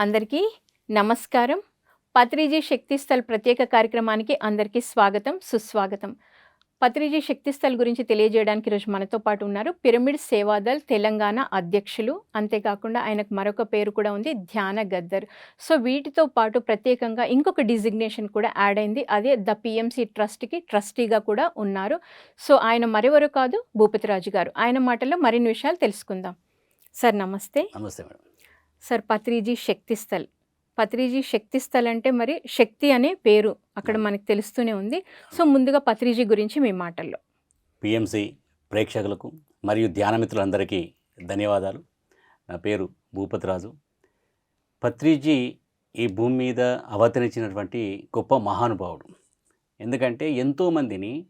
అందరికీ నమస్కారం. పత్రిజీ శక్తిస్థల్ ప్రత్యేక కార్యక్రమానికి అందరికీ స్వాగతం సుస్వాగతం. పత్రిజీ శక్తిస్థల్ గురించి తెలియజేయడానికి ఈరోజు మనతో పాటు ఉన్నారు పిరమిడ్ సేవాదల్ తెలంగాణ అధ్యక్షులు. అంతేకాకుండా ఆయనకు మరొక పేరు కూడా ఉంది ధ్యాన గద్దర్. సో వీటితో పాటు ప్రత్యేకంగా ఇంకొక డిజిగ్నేషన్ కూడా యాడ్ అయింది. అదే ద పిఎంసి ట్రస్ట్కి ట్రస్టీగా కూడా ఉన్నారు. సో ఆయన మరెవరు కాదు? భూపతిరాజు గారు. ఆయన మాటల్లో మరిన్ని విషయాలు తెలుసుకుందాం. సార్ నమస్తే. నమస్తే మేడం. సార్ పత్రిజీ శక్తిస్థల్ పత్రిజీ శక్తిస్థల్ అంటే మరి శక్తి అనే పేరు అక్కడ మనకు తెలుస్తూనే ఉంది. సో ముందుగా పత్రిజీ గురించి మీ మాటల్లో. పిఎంసి ప్రేక్షకులకు మరియు ధ్యానమిత్రులందరికీ ధన్యవాదాలు. నా పేరు భూపతిరాజు. పత్రిజీ ఈ భూమి మీద అవతరించినటువంటి గొప్ప మహానుభావుడు. ఎందుకంటే ఎంతోమందిని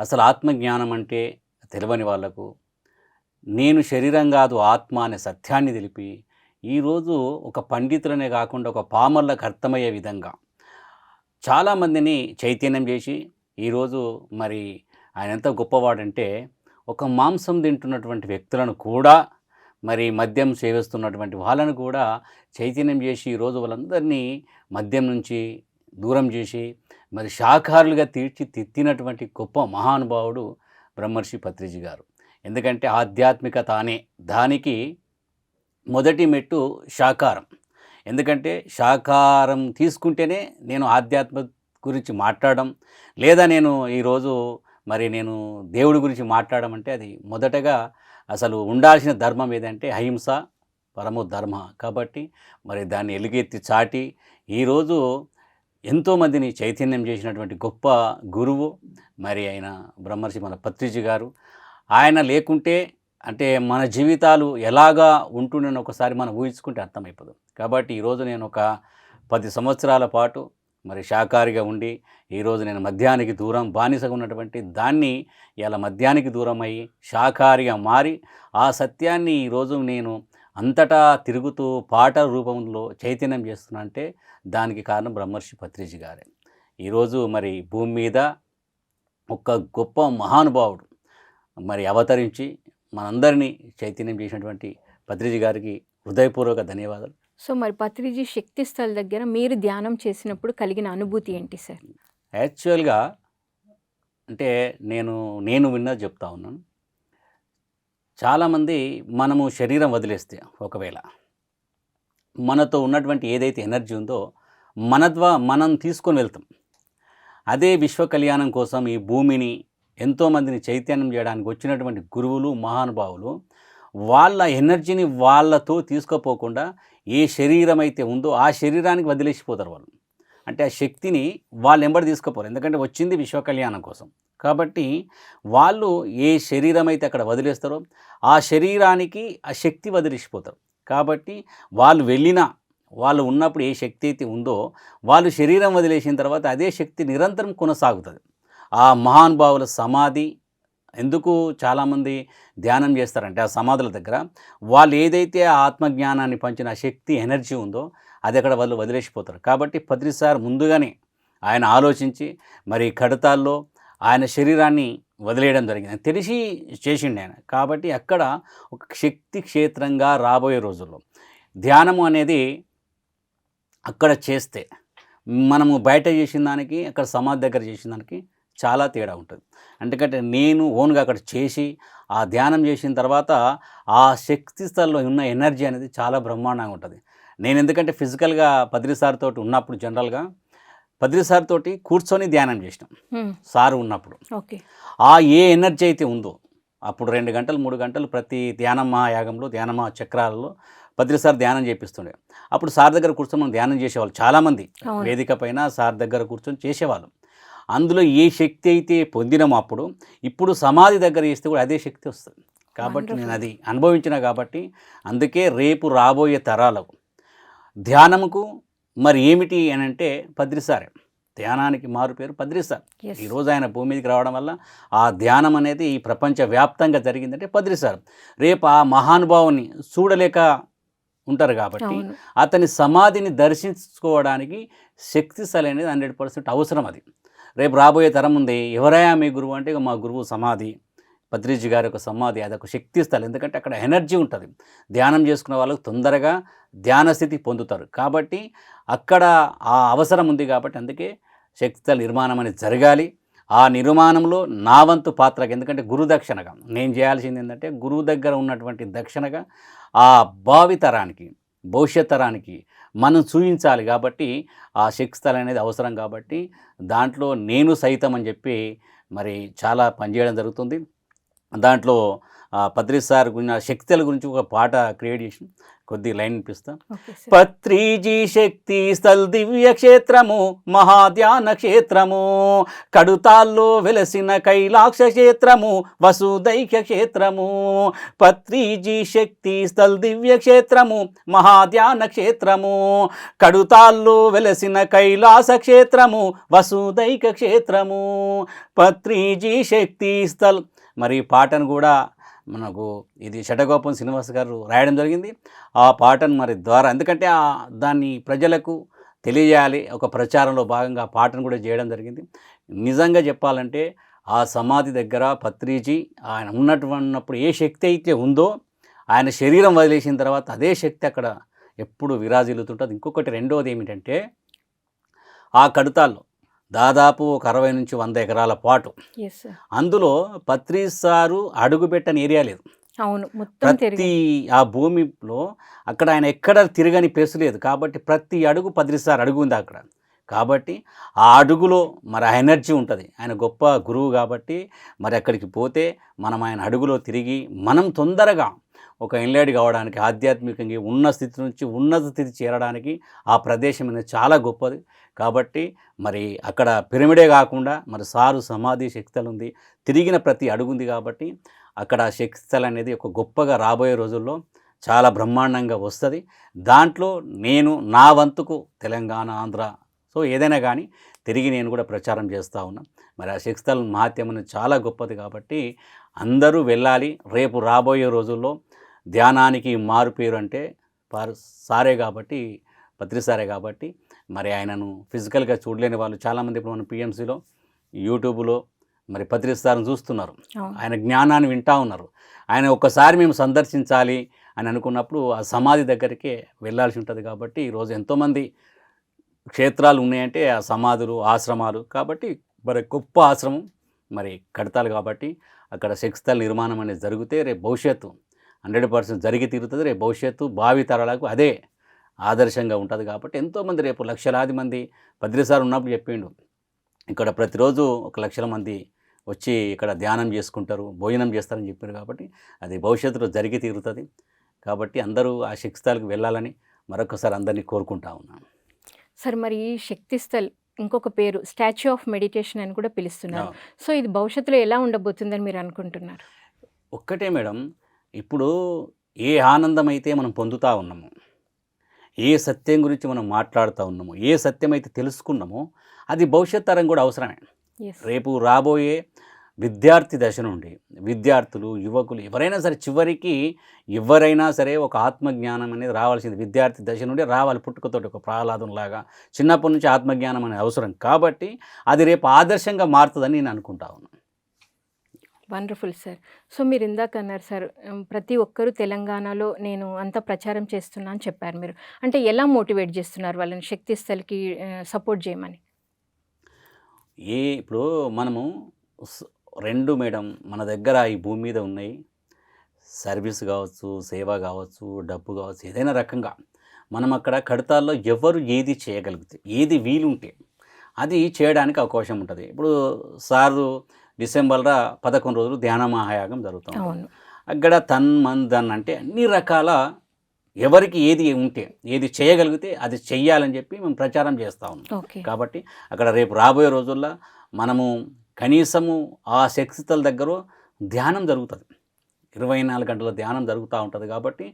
అసలు ఆత్మజ్ఞానం అంటే తెలియని వాళ్ళకు నేను శరీరం కాదు ఆత్మ అనే సత్యాన్ని తెలిపి ఈరోజు ఒక పండితులనే కాకుండా ఒక పామర్లకు అర్థమయ్యే విధంగా చాలామందిని చైతన్యం చేసి ఈరోజు మరి ఆయన ఎంత గొప్పవాడంటే ఒక మాంసం తింటున్నటువంటి వ్యక్తులను కూడా మరి మద్యం సేవిస్తున్నటువంటి వాళ్ళను కూడా చైతన్యం చేసి ఈరోజు వాళ్ళందరినీ మద్యం నుంచి దూరం చేసి మరి శాఖారులుగా తీర్చిదిద్దినటువంటి గొప్ప మహానుభావుడు బ్రహ్మర్షి పత్రిజీ గారు. ఎందుకంటే ఆధ్యాత్మికత అనే దానికి మొదటి మెట్టు శాకారం ఎందుకంటే శాకారం తీసుకుంటేనే నేను ఆధ్యాత్మ గురించి మాట్లాడడం లేదా నేను ఈరోజు మరి నేను దేవుడి గురించి మాట్లాడడం అంటే అది మొదటగా అసలు ఉండాల్సిన ధర్మం ఏదంటే అహింస పరమో ధర్మ. కాబట్టి మరి దాన్ని ఎలుగెత్తి చాటి ఈరోజు ఎంతోమందిని చైతన్యం చేసినటువంటి గొప్ప గురువు మరి ఆయన బ్రహ్మర్షి మన పత్రిజి గారు. ఆయన లేకుంటే అంటే మన జీవితాలు ఎలాగా ఉంటుండని ఒకసారి మనం ఊహించుకుంటే అర్థమైపోదు. కాబట్టి ఈరోజు నేను ఒక పది సంవత్సరాల పాటు మరి శాకారిగా ఉండి ఈరోజు నేను మద్యానికి దూరం బానిసగా ఉన్నటువంటి దాన్ని ఇలా మద్యానికి దూరం అయ్యి శాకారిగా మారి ఆ సత్యాన్ని ఈరోజు నేను అంతటా తిరుగుతూ పాట రూపంలో చైతన్యం చేస్తున్నా అంటే దానికి కారణం బ్రహ్మర్షి పత్రిజీ గారే. ఈరోజు మరి భూమి మీద ఒక గొప్ప మహానుభావుడు మరి అవతరించి మనందరినీ చైతన్యం చేసినటువంటి పత్రిజీ గారికి హృదయపూర్వక ధన్యవాదాలు. సో మరి పత్రిజీ శక్తిస్థల్ దగ్గర మీరు ధ్యానం చేసినప్పుడు కలిగిన అనుభూతి ఏంటి సార్? యాక్చువల్గా అంటే నేను నేను విన్నది చెప్తా ఉన్నాను. చాలామంది మనము శరీరం వదిలేస్తే ఒకవేళ మనతో ఉన్నటువంటి ఏదైతే ఎనర్జీ ఉందో మన ద్వారా మనం తీసుకొని వెళ్తాం. అదే విశ్వ కళ్యాణం కోసం ఈ భూమిని ఎంతోమందిని చైతన్యం చేయడానికి వచ్చినటువంటి గురువులు మహానుభావులు వాళ్ళ ఎనర్జీని వాళ్ళతో తీసుకుపోకుండా ఏ శరీరం అయితే ఉందో ఆ శరీరానికి వదిలేసిపోతారు వాళ్ళు. అంటే ఆ శక్తిని వాళ్ళు ఎంబడి తీసుకుపోరు. ఎందుకంటే వచ్చింది విశ్వకళ్యాణం కోసం. కాబట్టి వాళ్ళు ఏ శరీరం అయితే అక్కడ వదిలేస్తారో ఆ శరీరానికి ఆ శక్తి వదిలేసిపోతారు. కాబట్టి వాళ్ళు వెళ్ళినా వాళ్ళు ఉన్నప్పుడు ఏ శక్తి అయితే ఉందో వాళ్ళు శరీరం వదిలేసిన తర్వాత అదే శక్తి నిరంతరం కొనసాగుతుంది. ఆ మహానుభావుల సమాధి ఎందుకు చాలామంది ధ్యానం చేస్తారంటే ఆ సమాధుల దగ్గర వాళ్ళు ఏదైతే ఆ ఆత్మజ్ఞానాన్ని పంచిన ఆ శక్తి ఎనర్జీ ఉందో అది అక్కడ వాళ్ళు వదిలేసిపోతారు. కాబట్టి పత్రిసార్ ముందుగానే ఆయన ఆలోచించి మరి కడతాల్లో ఆయన శరీరాన్ని వదిలేయడం జరిగింది. తెలిసి చేసిండు ఆయన. కాబట్టి అక్కడ ఒక శక్తి క్షేత్రంగా రాబోయే రోజుల్లో ధ్యానము అనేది అక్కడ చేస్తే మనము బయట చేసిన దానికి అక్కడ సమాధి దగ్గర చేసిన దానికి చాలా తేడా ఉంటుంది. ఎందుకంటే నేను ఓన్గా అక్కడ చేసి ఆ ధ్యానం చేసిన తర్వాత ఆ శక్తి స్థలంలో ఉన్న ఎనర్జీ అనేది చాలా బ్రహ్మాండంగా ఉంటుంది. నేను ఎందుకంటే ఫిజికల్గా పద్రి సార్ తోటి ఉన్నప్పుడు జనరల్గా పద్రి సార్ తోటి కూర్చొని ధ్యానం చేసినాం. సారు ఉన్నప్పుడు. ఓకే. ఆ ఏ ఎనర్జీ అయితే ఉందో అప్పుడు రెండు గంటలు మూడు గంటలు ప్రతి ధ్యానమా యాగంలో ధ్యానమా చక్రాలలో పత్రి సార్ ధ్యానం చేపిస్తుండే. అప్పుడు సార్ దగ్గర కూర్చొని మనం ధ్యానం చేసేవాళ్ళు చాలామంది. వేదిక పైన సార్ దగ్గర కూర్చొని చేసేవాళ్ళం. అందులో ఏ శక్తి అయితే పొందినామో అప్పుడు ఇప్పుడు సమాధి దగ్గర చేస్తే కూడా అదే శక్తి వస్తుంది. కాబట్టి నేను అది అనుభవించిన కాబట్టి అందుకే రేపు రాబోయే తరాలకు ధ్యానముకు మరి ఏమిటి అని అంటే పద్రిసారే. ధ్యానానికి మారు పేరు పద్రిసార్. ఈరోజు ఆయన భూమి మీదకి రావడం వల్ల ఆ ధ్యానం అనేది ఈ ప్రపంచ వ్యాప్తంగా జరిగిందంటే పద్రిసార్. రేపు ఆ మహానుభావుని చూడలేక ఉంటారు కాబట్టి అతని సమాధిని దర్శించుకోవడానికి శక్తిశాలి అనేది హండ్రెడ్ పర్సెంట్ అవసరం అది. రేపు రాబోయే తరం ఉంది. ఎవరయా మీ గురువు? అంటే ఇక మా గురువు సమాధి. పత్రిజీ గారి యొక్క సమాధి. అది ఒక శక్తి స్థలం. ఎందుకంటే అక్కడ ఎనర్జీ ఉంటుంది. ధ్యానం చేసుకున్న వాళ్ళకు తొందరగా ధ్యాన స్థితి పొందుతారు. కాబట్టి అక్కడ ఆ అవసరం ఉంది కాబట్టి అందుకే శక్తి స్థల నిర్మాణం అనేది జరగాలి. ఆ నిర్మాణంలో నా వంతు పాత్రగా ఎందుకంటే గురు దక్షిణగా. నేను చేయాల్సింది ఏంటంటే గురువు దగ్గర ఉన్నటువంటి దక్షిణగా ఆ భావితరానికి భవిష్యత్ తరానికి మనం చూపించాలి కాబట్టి ఆ శక్తి స్థలం అనేది అవసరం కాబట్టి దాంట్లో నేను సైతం అని చెప్పి మరి చాలా పనిచేయడం జరుగుతుంది. దాంట్లో పత్రి సార్ గురించి శక్తుల గురించి ఒక పాట క్రియేట్ చేసి కొద్ది లైన్ వినిపిస్తా పత్రిజీ శక్తి స్థల్ దివ్య క్షేత్రము మహాధ్యాన క్షేత్రము కడుతాల్లో వెలసిన కైలాక్ష క్షేత్రము వసుదైక్య క్షేత్రము. పత్రిజీ శక్తి స్థల్ దివ్య క్షేత్రము మహాధ్యాన క్షేత్రము కడుతాల్లో వెలసిన కైలాస క్షేత్రము వసుదైక క్షేత్రము. పత్రిజీ శక్తి స్థల్ మరి ఈ పాటను కూడా మనకు ఇది షటగోపం శ్రీనివాస్ గారు రాయడం జరిగింది. ఆ పాటను మరి ద్వారా ఎందుకంటే ఆ దాన్ని ప్రజలకు తెలియజేయాలి. ఒక ప్రచారంలో భాగంగా ఆ పాటను కూడా చేయడం జరిగింది. నిజంగా చెప్పాలంటే ఆ సమాధి దగ్గర పత్రిజీ ఆయన ఉన్నటువంటి ఏ శక్తి అయితే ఉందో ఆయన శరీరం వదిలేసిన తర్వాత అదే శక్తి అక్కడ ఎప్పుడు విరాజిల్లుతుంటుంది. ఇంకొకటి రెండవది ఏమిటంటే ఆ కడతాల్లో దాదాపు ఒక అరవై నుంచి వంద ఎకరాల పాటు. అందులో పత్రి సారు అడుగుపెట్టని ఏరియా లేదు. అవును మొత్తం ప్రతి ఆ భూమిలో అక్కడ ఆయన ఎక్కడ తిరగని ప్లేస్ లేదు కాబట్టి ప్రతి అడుగు పదిసారి అడుగు ఉంది అక్కడ. కాబట్టి ఆ అడుగులో మరి ఆ ఎనర్జీ ఉంటుంది. ఆయన గొప్ప గురువు కాబట్టి మరి అక్కడికి పోతే మనం ఆయన అడుగులో తిరిగి మనం తొందరగా ఒక ఎన్లాడ్ కావడానికి ఆధ్యాత్మికంగా ఉన్న స్థితి నుంచి ఉన్నత స్థితి చేరడానికి ఆ ప్రదేశం అనేది చాలా గొప్పది. కాబట్టి మరి అక్కడ పిరమిడే కాకుండా మరి సారు సమాధి శక్తులు ఉంది తిరిగిన ప్రతి అడుగుంది కాబట్టి అక్కడ ఆ అనేది ఒక గొప్పగా రాబోయే రోజుల్లో చాలా బ్రహ్మాండంగా వస్తుంది. దాంట్లో నేను నా వంతుకు తెలంగాణ ఆంధ్ర సో ఏదైనా కానీ తిరిగి నేను కూడా ప్రచారం చేస్తూ ఉన్నా. మరి ఆ శక్తిస్థలం మహాత్యం అనేది చాలా గొప్పది కాబట్టి అందరూ వెళ్ళాలి. రేపు రాబోయే రోజుల్లో ధ్యానానికి మారు పేరు అంటే పారు సారే కాబట్టి పత్రి సారే కాబట్టి మరి ఆయనను ఫిజికల్గా చూడలేని వాళ్ళు చాలామంది ఇప్పుడు మన పిఎంసీలో యూట్యూబ్లో మరి పత్రి సార్ని చూస్తున్నారు ఆయన జ్ఞానాన్ని వింటా ఉన్నారు. ఆయన ఒక్కసారి మేము సందర్శించాలి అని అనుకున్నప్పుడు ఆ సమాధి దగ్గరికే వెళ్ళాల్సి ఉంటుంది కాబట్టి ఈరోజు ఎంతోమంది క్షేత్రాలు ఉన్నాయంటే ఆ సమాధులు ఆశ్రమాలు కాబట్టి మరి గొప్ప ఆశ్రమం మరి కడతాలు కాబట్టి అక్కడ శక్తిస్థల నిర్మాణం అనేది జరిగితే రేపు భవిష్యత్తు హండ్రెడ్ పర్సెంట్ జరిగి తీరుతుంది. రేపు భవిష్యత్తు భావి తరాలకు అదే ఆదర్శంగా ఉంటుంది కాబట్టి ఎంతోమంది రేపు లక్షలాది మంది పద్రిసారి ఉన్నప్పుడు చెప్పిండు. ఇక్కడ ప్రతిరోజు ఒక లక్షల మంది వచ్చి ఇక్కడ ధ్యానం చేసుకుంటారు భోజనం చేస్తారని చెప్పారు కాబట్టి అది భవిష్యత్తులో జరిగి తీరుతుంది. కాబట్టి అందరూ ఆ శక్తిస్థలకు వెళ్ళాలని మరొకసారి అందరినీ కోరుకుంటా ఉన్నాను. సార్ మరి ఈ శక్తి స్థల్ ఇంకొక పేరు స్టాచ్యూ ఆఫ్ మెడిటేషన్ అని కూడా పిలుస్తున్నారు. సో ఇది భవిష్యత్తులో ఎలా ఉండబోతుందని మీరు అనుకుంటున్నారు? ఒక్కటే మేడం ఇప్పుడు ఏ ఆనందం అయితే మనం పొందుతూ ఉన్నాము ఏ సత్యం గురించి మనం మాట్లాడుతూ ఉన్నామో ఏ సత్యం అయితే తెలుసుకున్నామో అది భవిష్యత్ తరం కూడా అవసరమే. రేపు రాబోయే విద్యార్థి దశ నుండి విద్యార్థులు యువకులు ఎవరైనా సరే చివరికి ఎవరైనా సరే ఒక ఆత్మజ్ఞానం అనేది రావాల్సింది. విద్యార్థి దశ నుండి రావాలి పుట్టుకతోటి ఒక ప్రహ్లాదంలాగా. చిన్నప్పటి నుంచి ఆత్మజ్ఞానం అనేది అవసరం కాబట్టి అది రేపు ఆదర్శంగా మారుతుందని నేను అనుకుంటా ఉన్నాను. వండర్ఫుల్ సార్ సో మీరు ఇందాక అన్నారు సార్ ప్రతి ఒక్కరూ తెలంగాణలో నేను అంత ప్రచారం చేస్తున్నా అని చెప్పారు మీరు. అంటే ఎలా మోటివేట్ చేస్తున్నారు వాళ్ళని శక్తి స్థలికి సపోర్ట్ చేయమని? ఏ ఇప్పుడు మనము రెండు మేడం మన దగ్గర ఈ భూమి మీద ఉన్నాయి. సర్వీస్ కావచ్చు సేవ కావచ్చు డబ్బు కావచ్చు ఏదైనా రకంగా మనం అక్కడ కడతాల్లో ఎవరు ఏది చేయగలిగితే ఏది వీలుంటే అది చేయడానికి అవకాశం ఉంటుంది. ఇప్పుడు సారు డిసెంబర్లో పదకొండు రోజులు ధ్యాన మహాయాగం జరుగుతుంది అక్కడ తన్ మన్ ధన్ అంటే అన్ని రకాల ఎవరికి ఏది ఉంటే ఏది చేయగలిగితే అది చెయ్యాలని చెప్పి మేము ప్రచారం చేస్తా ఉన్నాం. కాబట్టి అక్కడ రేపు రాబోయే రోజుల్లో మనము కనీసము ఆ శక్తితల దగ్గర ధ్యానం జరుగుతుంది. ఇరవై నాలుగు గంటల ధ్యానం జరుగుతూ ఉంటుంది కాబట్టి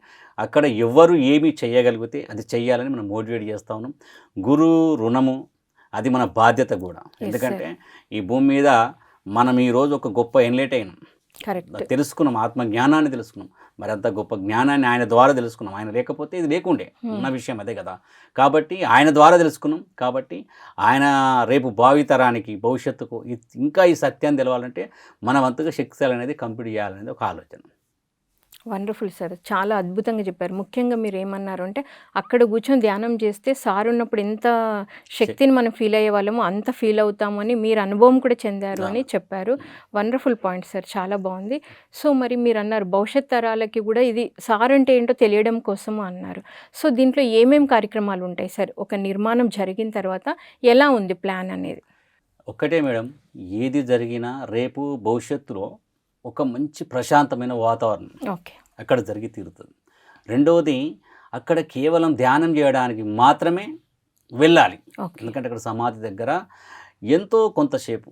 అక్కడ ఎవరు ఏమి చేయగలిగితే అది చెయ్యాలని మనం మోటివేట్ చేస్తూ ఉన్నాం. గురు రుణము అది మన బాధ్యత కూడా. ఎందుకంటే ఈ భూమి మీద మనం ఈరోజు ఒక గొప్ప ఎన్లైట్ అయినాం. కరెక్ట్. తెలుసుకున్నాం ఆత్మ జ్ఞానాన్ని తెలుసుకున్నాం. మరి అంత గొప్ప జ్ఞానాన్ని ఆయన ద్వారా తెలుసుకున్నాం. ఆయన లేకపోతే ఇది లేకుండే. ఉన్న విషయం అదే కదా. కాబట్టి ఆయన ద్వారా తెలుసుకున్నాం. కాబట్టి ఆయన రేపు భావితరానికి భవిష్యత్తుకు ఇంకా ఈ సత్యాన్ని తెలవాలంటే మన వంతుగా శక్తిశాలి అనేది కంప్లీట్ చేయాలనేది ఒక ఆలోచన. వండర్ఫుల్ సార్ చాలా అద్భుతంగా చెప్పారు. ముఖ్యంగా మీరు ఏమన్నారు అంటే అక్కడ కూర్చొని ధ్యానం చేస్తే సార్ ఉన్నప్పుడు ఎంత శక్తిని మనం ఫీల్ అయ్యే వాళ్ళమో అంత ఫీల్ అవుతాము అని మీరు అనుభవం కూడా చెందారు అని చెప్పారు. వండర్ఫుల్ పాయింట్ సార్ చాలా బాగుంది. సో మరి మీరు అన్నారు భవిష్యత్ తరాలకి కూడా ఇది సార్ అంటే ఏంటో తెలియడం కోసము అన్నారు. సో దీంట్లో ఏమేం కార్యక్రమాలు ఉంటాయి సార్ ఒక నిర్మాణం జరిగిన తర్వాత ఎలా ఉంది ప్లాన్ అనేది? ఒక్కటే మేడం ఏది జరిగినా రేపు భవిష్యత్తులో ఒక మంచి ప్రశాంతమైన వాతావరణం ఓకే. అక్కడ జరిగి తీరుతుంది. రెండవది అక్కడ కేవలం ధ్యానం చేయడానికి మాత్రమే వెళ్ళాలి. ఎందుకంటే అక్కడ సమాధి దగ్గర ఎంతో కొంతసేపు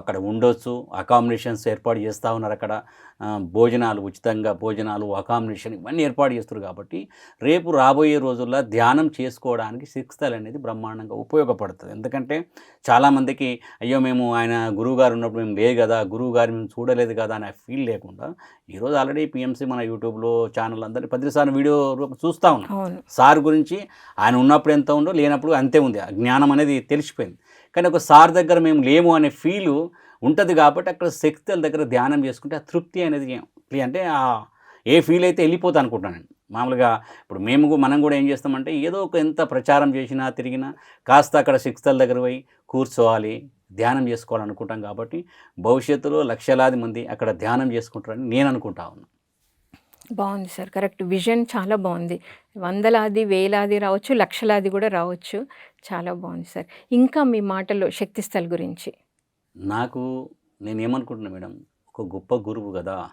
అక్కడ ఉండొచ్చు. అకామిడేషన్స్ ఏర్పాటు చేస్తూ ఉన్నారు అక్కడ. భోజనాలు ఉచితంగా భోజనాలు అకామిడేషన్ ఇవన్నీ ఏర్పాటు చేస్తారు కాబట్టి రేపు రాబోయే రోజుల్లో ధ్యానం చేసుకోవడానికి శిక్షలు అనేది బ్రహ్మాండంగా ఉపయోగపడుతుంది. ఎందుకంటే చాలామందికి అయ్యో మేము ఆయన గురువుగారు ఉన్నప్పుడు మేము లేదు కదా గురువు గారు మేము చూడలేదు కదా అనే ఫీల్ లేకుండా ఈరోజు ఆల్రెడీ పిఎంసీ మన యూట్యూబ్లో ఛానల్ అందరినీ పదిసార్లు వీడియో రూపం చూస్తూ ఉన్నాం. సార్ గురించి ఆయన ఉన్నప్పుడు ఎంత ఉందో లేనప్పుడు అంతే ఉంది. ఆ జ్ఞానం అనేది తెలిసిపోయింది. కానీ ఒక సార్ దగ్గర మేము లేము అనే ఫీలు ఉంటుంది కాబట్టి అక్కడ శక్తుల దగ్గర ధ్యానం చేసుకుంటే ఆ తృప్తి అనేది అంటే ఆ ఏ ఫీల్ అయితే వెళ్ళిపోతా అనుకుంటాను నేను. మామూలుగా ఇప్పుడు మేము మనం కూడా ఏం చేస్తామంటే ఏదో ఒక ఎంత ప్రచారం చేసినా తిరిగినా కాస్త అక్కడ శక్తుల దగ్గర పోయి కూర్చోవాలి ధ్యానం చేసుకోవాలనుకుంటాం కాబట్టి భవిష్యత్తులో లక్షలాది మంది అక్కడ ధ్యానం చేసుకుంటారని నేను అనుకుంటా ఉన్నాను బాగుంది సార్. కరెక్ట్. విజన్ చాలా బాగుంది. వందలాది వేలాది రావచ్చు లక్షలాది కూడా రావచ్చు. చాలా బాగుంది సార్. ఇంకా మీ మాటల్లో శక్తి స్థల్ గురించి. నాకు నేను ఏమనుకుంటున్నా మేడం ఒక గొప్ప గురువు కదా.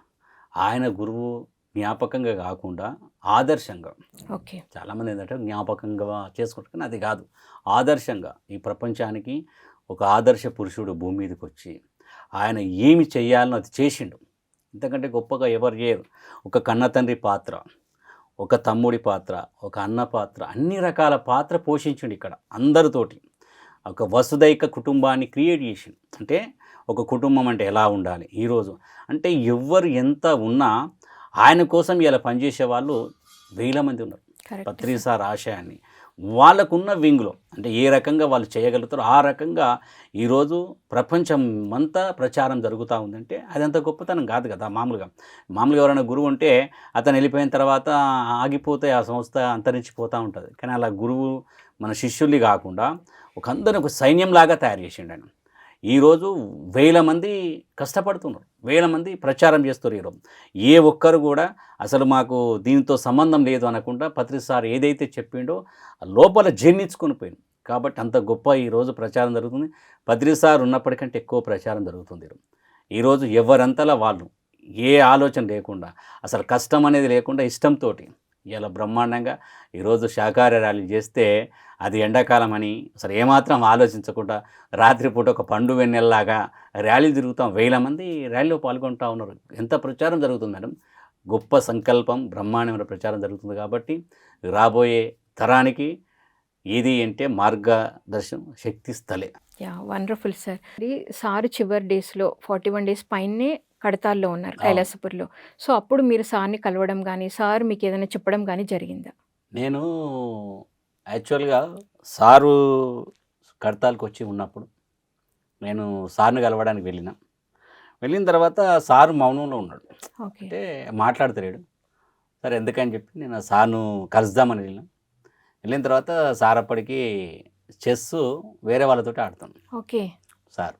ఆయన గురువు జ్ఞాపకంగా కాకుండా ఆదర్శంగా. ఓకే. చాలామంది ఏంటంటే జ్ఞాపకంగా చేసుకుంటారు అది కాదు. ఆదర్శంగా ఈ ప్రపంచానికి ఒక ఆదర్శ పురుషుడు భూమి మీదకి వచ్చి ఆయన ఏమి చేయాలనో అది చేసిండు. ఇంతకంటే గొప్పగా ఎవరు చేయరు. ఒక కన్న తండ్రి పాత్ర ఒక తమ్ముడి పాత్ర ఒక అన్న పాత్ర అన్ని రకాల పాత్ర పోషించిండు ఇక్కడ అందరితోటి. ఒక వసుదైక కుటుంబాన్ని క్రియేట్ చేసిండు. అంటే ఒక కుటుంబం అంటే ఎలా ఉండాలి? ఈరోజు అంటే ఎవ్వరు ఎంత ఉన్నా ఆయన కోసం ఇలా పనిచేసే వాళ్ళు వేల మంది ఉన్నారు. కరెక్ట్ పత్రిసార్ ఆశయాన్ని వాళ్ళకున్న వింగ్లో. అంటే ఏ రకంగా వాళ్ళు చేయగలుగుతారో ఆ రకంగా ఈరోజు ప్రపంచం అంతా ప్రచారం జరుగుతూ ఉందంటే అదంత గొప్పతనం కాదు కదా మామూలుగా. మామూలుగా ఎవరైనా గురువు ఉంటే అతను వెళ్ళిపోయిన తర్వాత ఆగిపోతే ఆ సంస్థ అంతరించిపోతూ ఉంటుంది. కానీ అలా గురువు మన శిష్యుల్ని కాకుండా ఒక అందరిని ఒక సైన్యంలాగా తయారు చేసిండు ఆయన. ఈరోజు వేల మంది కష్టపడుతున్నారు. వేల మంది ప్రచారం చేస్తున్నారు ఈరోజు. ఏ ఒక్కరు కూడా అసలు మాకు దీనితో సంబంధం లేదు అనకుండా పత్రి సార్ ఏదైతే చెప్పిండో లోపల జీర్ణించుకొని పోయింది. కాబట్టి అంత గొప్ప ఈరోజు ప్రచారం జరుగుతుంది. పత్రి సార్ ఉన్నప్పటికంటే ఎక్కువ ప్రచారం జరుగుతుంది ఈరోజు. ఈరోజు ఎవరంతలా వాళ్ళు ఏ ఆలోచన లేకుండా అసలు కష్టం అనేది లేకుండా ఇష్టంతో ఇలా బ్రహ్మాండంగా ఈరోజు శాకాహార ర్యాలీ చేస్తే అది ఎండాకాలం అని అసలు ఏమాత్రం ఆలోచించకుండా రాత్రిపూట ఒక పండు వెన్నెల్లాగా ర్యాలీ తిరుగుతాం. వేల మంది ర్యాలీలో పాల్గొంటూ ఉన్నారు. ఎంత ప్రచారం జరుగుతుంది మేడం? గొప్ప సంకల్పం బ్రహ్మాండమైన ప్రచారం జరుగుతుంది కాబట్టి రాబోయే తరానికి ఏది అంటే మార్గదర్శనం శక్తి స్థలే. Yeah wonderful sir. సార్ చివరి డేస్లో ఫార్టీ వన్ డేస్ పైనే కడతాల్లో ఉన్నారు కైలాసపూర్లో. సో అప్పుడు మీరు సార్ని కలవడం కానీ సార్ మీకు ఏదైనా చెప్పడం కానీ జరిగిందా? నేను యాక్చువల్గా సారు కడతాలకు వచ్చి ఉన్నప్పుడు నేను సార్ని కలవడానికి వెళ్ళిన. వెళ్ళిన తర్వాత సారు మౌనంలో ఉన్నాడు. ఓకే. అంటే మాట్లాడతలేడు. సరే ఎందుకని చెప్పి నేను సార్ను కలుద్దామని వెళ్ళిన. వెళ్ళిన తర్వాత సార్ అప్పటికి చెస్ వేరే వాళ్ళతోటి ఆడుతాను ఓకే. సార్.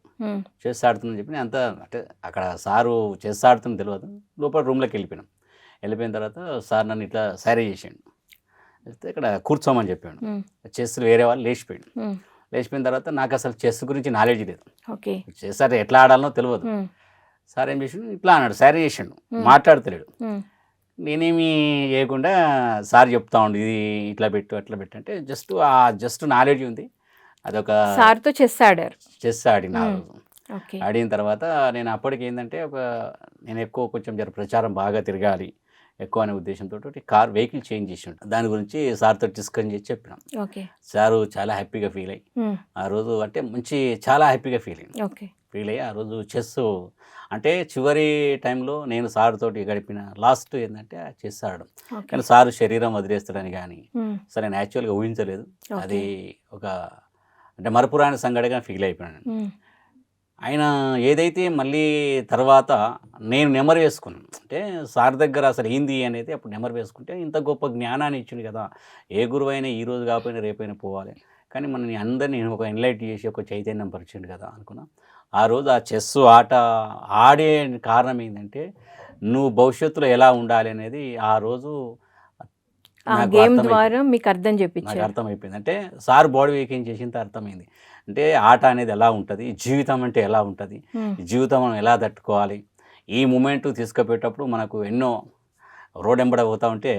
చెస్ ఆడుతుందని చెప్పి నేను అంతా అంటే అక్కడ సారు చెస్ ఆడుతుంది తెలియదు లోపల రూమ్లోకి వెళ్ళిపోయినాం. వెళ్ళిపోయిన తర్వాత సార్ నన్ను ఇట్లా సైరీ చేసాడు. అయితే ఇక్కడ కూర్చోమని చెప్పాడు. చెస్ వేరే వాళ్ళు లేచిపోయాడు. లేచిపోయిన తర్వాత నాకు అసలు చెస్ గురించి నాలెడ్జ్ లేదు. ఓకే. చెస్ అంటే ఎట్లా ఆడాలనో తెలియదు సార్ ఏం చేసిండు? ఇట్లా అన్నాడు. సైరీ చేసిండు. మాట్లాడతలేడు. నేనేమి చేయకుండా సార్ చెప్తా ఉండు. ఇది ఇట్లా పెట్టు అట్లా పెట్టు అంటే జస్ట్ ఆ జస్ట్ నాలెడ్జ్ ఉంది. అదొక సార్తో చెస్ ఆడారు. చెస్ ఆడిన ఆడిన తర్వాత నేను అప్పటికి ఏంటంటే ఒక నేను ఎక్కువ కొంచెం జర ప్రచారం బాగా తిరగాలి ఎక్కువ అనే ఉద్దేశంతో కార్ వెహికల్ చేంజ్ చేసి ఉంటాను దాని గురించి సార్తో డిస్కస్ చేసి చెప్పినాం. ఓకే. సారు చాలా హ్యాపీగా ఫీల్ అయ్యి. ఆ రోజు అంటే మంచి చాలా హ్యాపీగా ఫీల్ అయ్యింది. ఓకే. ఫీల్ అయ్యి ఆ రోజు చెస్ అంటే చివరి టైంలో నేను సార్ తోటి గడిపిన లాస్ట్ ఏంటంటే ఆ చెస్ ఆడడం. కానీ సారు శరీరం వదిలేస్తాడని కానీ సరే నేను యాక్చువల్గా ఊహించలేదు. అది ఒక అంటే మరపురాని సంగడిగా ఫీల్ అయిపోయాను ఆయన ఏదైతే మళ్ళీ తర్వాత నేను నెమరు వేసుకున్నాను అంటే సార్ దగ్గర అసలు ఏంది అనేది అప్పుడు నెమరు వేసుకుంటే ఇంత గొప్ప జ్ఞానాన్ని ఇచ్చింది కదా ఏ గురువు అయినా ఈ రోజు కాకపోయినా రేపైనా పోవాలి. కానీ మన అందరినీ ఒక ఎన్లైట్ చేసి ఒక చైతన్యం పరిచిండు కదా అనుకున్నా. ఆ రోజు ఆ చెస్ ఆట ఆడే కారణం ఏంటంటే నువ్వు భవిష్యత్తులో ఎలా ఉండాలి అనేది ఆ రోజు ఆ గేమ్. ద్వారా మీకు అర్థం చెప్పించారు. అర్థమైపోయింది. అంటే సార్ బాడీ వేకింగ్ చేసింత అర్థమైంది. అంటే ఆట అనేది ఎలా ఉంటుంది? జీవితం అంటే ఎలా ఉంటుంది? జీవితం మనం ఎలా తట్టుకోవాలి? ఈ మూమెంట్ తీసుకుపోయేటప్పుడు మనకు ఎన్నో రోడ్ ఎంబడ పోతూ ఉంటే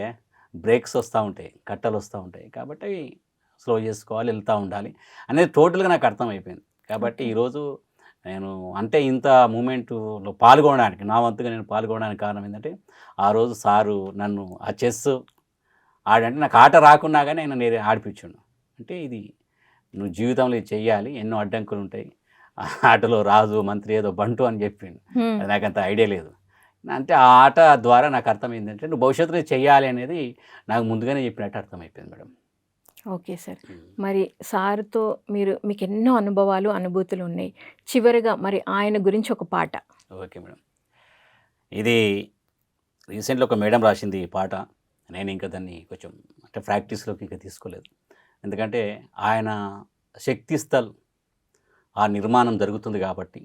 బ్రేక్స్ వస్తూ ఉంటాయి కట్టలు వస్తూ ఉంటాయి. కాబట్టి స్లో చేసుకోవాలి వెళ్తూ ఉండాలి అనేది టోటల్గా నాకు అర్థమైపోయింది. కాబట్టి. ఈరోజు నేను అంటే ఇంత మూమెంట్లో పాల్గొనడానికి నా వంతుగా నేను పాల్గొనడానికి కారణం ఏంటంటే ఆ రోజు సారు నన్ను ఆ చెస్ ఆడంటే నాకు ఆట రాకున్నా కానీ ఆయన నేను ఆడిపించాను అంటే ఇది నువ్వు జీవితంలో ఇది చెయ్యాలి ఎన్నో అడ్డంకులు ఉంటాయి. ఆ ఆటలో రాజు మంత్రి ఏదో బంటు అని చెప్పిండు. అది నాకు అంత ఐడియా లేదు. అంటే ఆ ఆట ద్వారా నాకు అర్థమైంది అంటే నువ్వు భవిష్యత్తులో ఇది చెయ్యాలి అనేది నాకు ముందుగానే చెప్పినట్టు అర్థమైపోయింది మేడం. Okay sir. మరి సార్తో మీరు మీకు ఎన్నో అనుభవాలు అనుభూతులు ఉన్నాయి. చివరిగా మరి ఆయన గురించి ఒక పాట. Okay madam. ఇది రీసెంట్గా ఒక మేడం రాసింది ఈ పాట. నేను ఇంకా దాన్ని కొంచెం అంటే ప్రాక్టీస్లోకి ఇంకా తీసుకోలేదు. ఎందుకంటే ఆయన శక్తి స్థల్ ఆ నిర్మాణం జరుగుతుంది కాబట్టి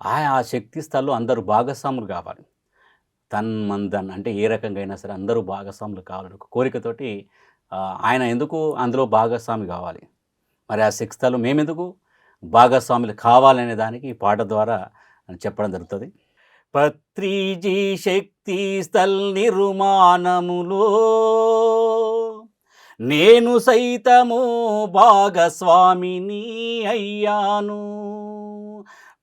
ఆ ఆ శక్తి స్థల్లో అందరూ భాగస్వాములు కావాలి. తన్ మందన్ అంటే ఏ రకంగా అయినా సరే అందరూ భాగస్వాములు కావాలని ఒక కోరికతోటి ఆయన ఎందుకు అందులో భాగస్వామి కావాలి? మరి ఆ శక్తి స్థలం మేమెందుకు? భాగస్వాములు కావాలనే దానికి ఈ పాట ద్వారా చెప్పడం జరుగుతుంది. పత్రిజీ శక్తి స్థల్ నిర్మాణములో నేను సైతము భాగస్వామిని అయ్యాను.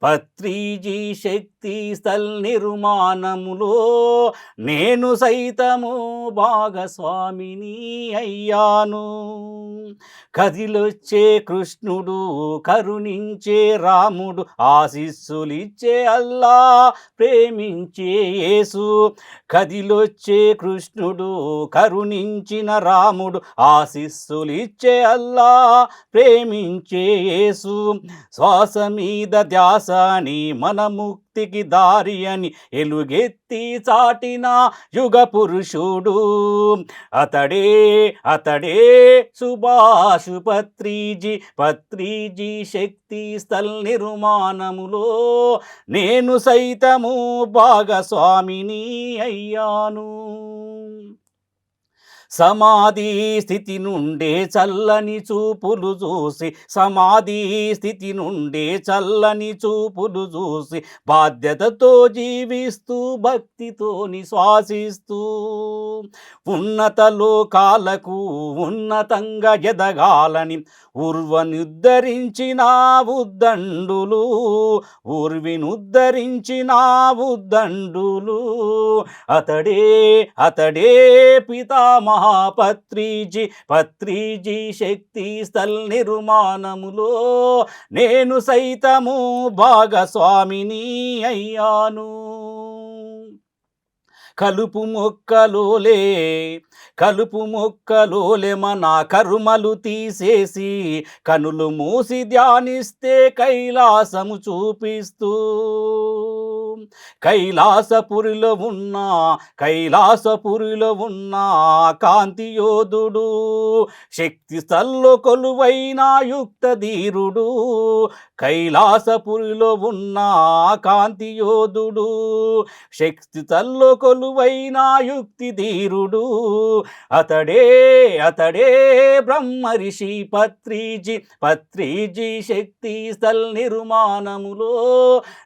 పత్రిజీ శక్తి స్థల్ నిర్మాణములో నేను సైతము భాగస్వామిని అయ్యాను. కదిలొచ్చే కృష్ణుడు కరుణించే రాముడు ఆశీస్సులిచ్చే అల్లా ప్రేమించే యేసు. కదిలొచ్చే కృష్ణుడు కరుణించిన రాముడు ఆశీస్సులిచ్చే అల్లా ప్రేమించే యేసు. శ్వాస మీద ధ్యాస అని మన ముక్తికి దారి అని ఎలుగెత్తి చాటిన యుగ పురుషుడు. అతడే అతడే సుభాషు పత్రిజీ పత్రిజీ శక్తి స్థల్ నిర్మాణములో నేను సైతము భాగస్వామిని అయ్యాను. సమాధి స్థితి నుండే చల్లని చూపులు చూసి సమాధి స్థితి నుండే చల్లని చూపులు చూసి బాధ్యతతో జీవిస్తూ భక్తితో శ్వాసిస్తూ. ఉన్నత లోకాలకు ఉన్నతంగా ఎదగాలని ఉర్వనుద్ధరించిన ఉద్దండులు ఉర్వినుద్ధరించిన ఉద్దండులు అతడే అతడే పితామహ మహాపత్రీజీ పత్రీజీ శక్తి స్థల్ నిర్మాణములో నేను సైతము భాగస్వామిని అయ్యాను. కలుపు మొక్కలోలే కలుపు మొక్కలోలే మన కరుమలు తీసేసి కనులు మూసి ధ్యానిస్తే కైలాసము చూపిస్తూ కైలాసపురిలో ఉన్న కైలాసపురిలో ఉన్న కాంతి యోధుడు శక్తి స్థల్లో కొలువైన యుక్త ధీరుడు కైలాసపురిలో ఉన్న కాంతి యోధుడు శక్తి తల్లో కొలువైన యుక్తి ధీరుడు అతడే అతడే బ్రహ్మ ఋషి పత్రిజీ పత్రిజీ శక్తి స్థల్ నిర్మాణములో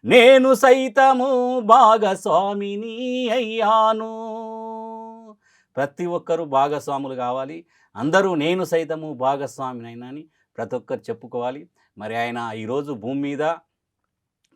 నేను సైతము భాగస్వామిని అయ్యాను. ప్రతి ఒక్కరూ భాగస్వాములు కావాలి. అందరూ నేను సైతము భాగస్వామినైనా అని ప్రతి ఒక్కరు చెప్పుకోవాలి. మరి ఆయన ఈరోజు భూమి మీద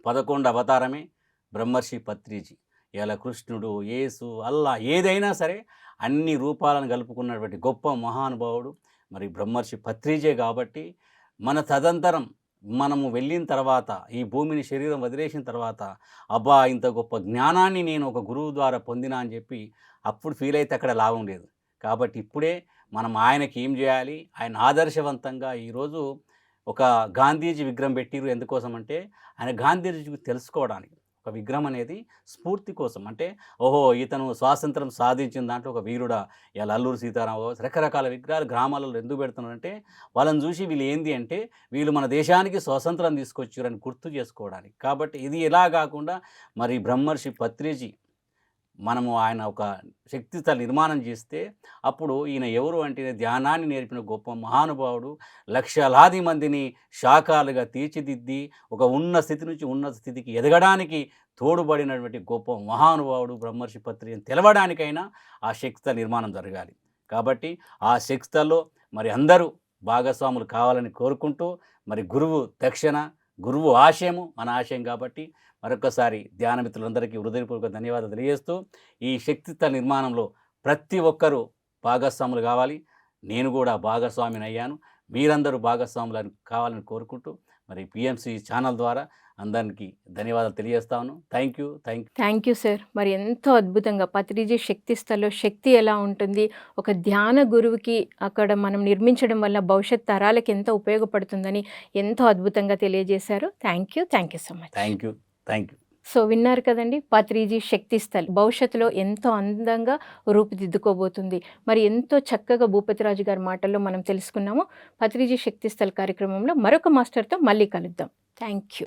పదకొండు అవతారమే బ్రహ్మర్షి పత్రిజీ. ఇలా కృష్ణుడు యేసు అల్లా ఏదైనా సరే అన్ని రూపాలను కలుపుకున్నటువంటి గొప్ప మహానుభావుడు. మరి బ్రహ్మర్షి పత్రిజే కాబట్టి మన తదంతరం మనము వెళ్ళిన తర్వాత ఈ భూమిని శరీరం వదిలేసిన తర్వాత అబ్బా ఇంత గొప్ప జ్ఞానాన్ని నేను ఒక గురువు ద్వారా పొందినా అని చెప్పి అప్పుడు ఫీల్ అయితే అక్కడ లాభం లేదు. కాబట్టి ఇప్పుడే మనం ఆయనకి ఏం చేయాలి? ఆయన ఆదర్శవంతంగా ఈరోజు ఒక గాంధీజీ విగ్రహం పెట్టిరు ఎందుకోసం అంటే ఆయన గాంధీజీ తెలుసుకోవడానికి. ఒక విగ్రహం అనేది స్ఫూర్తి కోసం. అంటే ఓహో ఇతను స్వాతంత్రం సాధించిన దాంట్లో ఒక వీరుడా ఇలా అల్లూరు సీతారాం రకరకాల విగ్రహాలు గ్రామాలలో ఎందుకు పెడుతున్నారంటే వాళ్ళని చూసి వీళ్ళు ఏంది అంటే వీళ్ళు మన దేశానికి స్వాతంత్రం తీసుకొచ్చారని గుర్తు చేసుకోవడానికి. కాబట్టి ఇది ఎలా కాకుండా మరి బ్రహ్మర్షి పత్రిజీ మనము ఆయన ఒక శక్తిత నిర్మాణం చేస్తే అప్పుడు ఈయన ఎవరు అంటే ధ్యానాన్ని నేర్పిన గొప్ప మహానుభావుడు లక్షలాది మందిని శాఖాలుగా తీర్చిదిద్ది ఒక ఉన్న స్థితి నుంచి ఉన్నత స్థితికి ఎదగడానికి తోడుబడినటువంటి గొప్ప మహానుభావుడు బ్రహ్మర్షి పత్రి అని తెలవడానికైనా ఆ శక్తిత నిర్మాణం జరగాలి. కాబట్టి ఆ శక్తిలో మరి అందరూ భాగస్వాములు కావాలని కోరుకుంటూ మరి గురువు దక్షిణ గురువు ఆశయము మన ఆశయం కాబట్టి మరొకసారి ధ్యాన మిత్రులందరికీ హృదయపూర్వక ధన్యవాదాలు తెలియజేస్తూ ఈ శక్తిత నిర్మాణంలో ప్రతి ఒక్కరూ భాగస్వాములు కావాలి. నేను కూడా భాగస్వామిని అయ్యాను మీరందరూ భాగస్వాములను కావాలని కోరుకుంటూ మరి పిఎంసి ఛానల్ ద్వారా అందరికీ ధన్యవాదాలు తెలియజేస్తాను. Thank you thank you. Thank you sir. మరి ఎంతో అద్భుతంగా పత్రిజీ శక్తి స్థల్లో శక్తి ఎలా ఉంటుంది? ఒక ధ్యాన గురువుకి అక్కడ మనం నిర్మించడం వల్ల భవిష్యత్ తరాలకి ఎంతో ఉపయోగపడుతుందని ఎంతో అద్భుతంగా తెలియజేశారు. Thank you thank you so much. Thank you. Thank you so విన్నారు కదండి పాత్రీజీ శక్తి స్థల్. భవిష్యత్తులో ఎంతో అందంగా రూపుదిద్దుకోబోతుంది. మరి ఎంతో చక్కగా భూపతిరాజు గారి మాటల్లో మనం తెలుసుకున్నాము. పత్రిజీ శక్తి స్థల్ కార్యక్రమంలో మరొక మాస్టర్తో మళ్ళీ కలుద్దాం. Thank you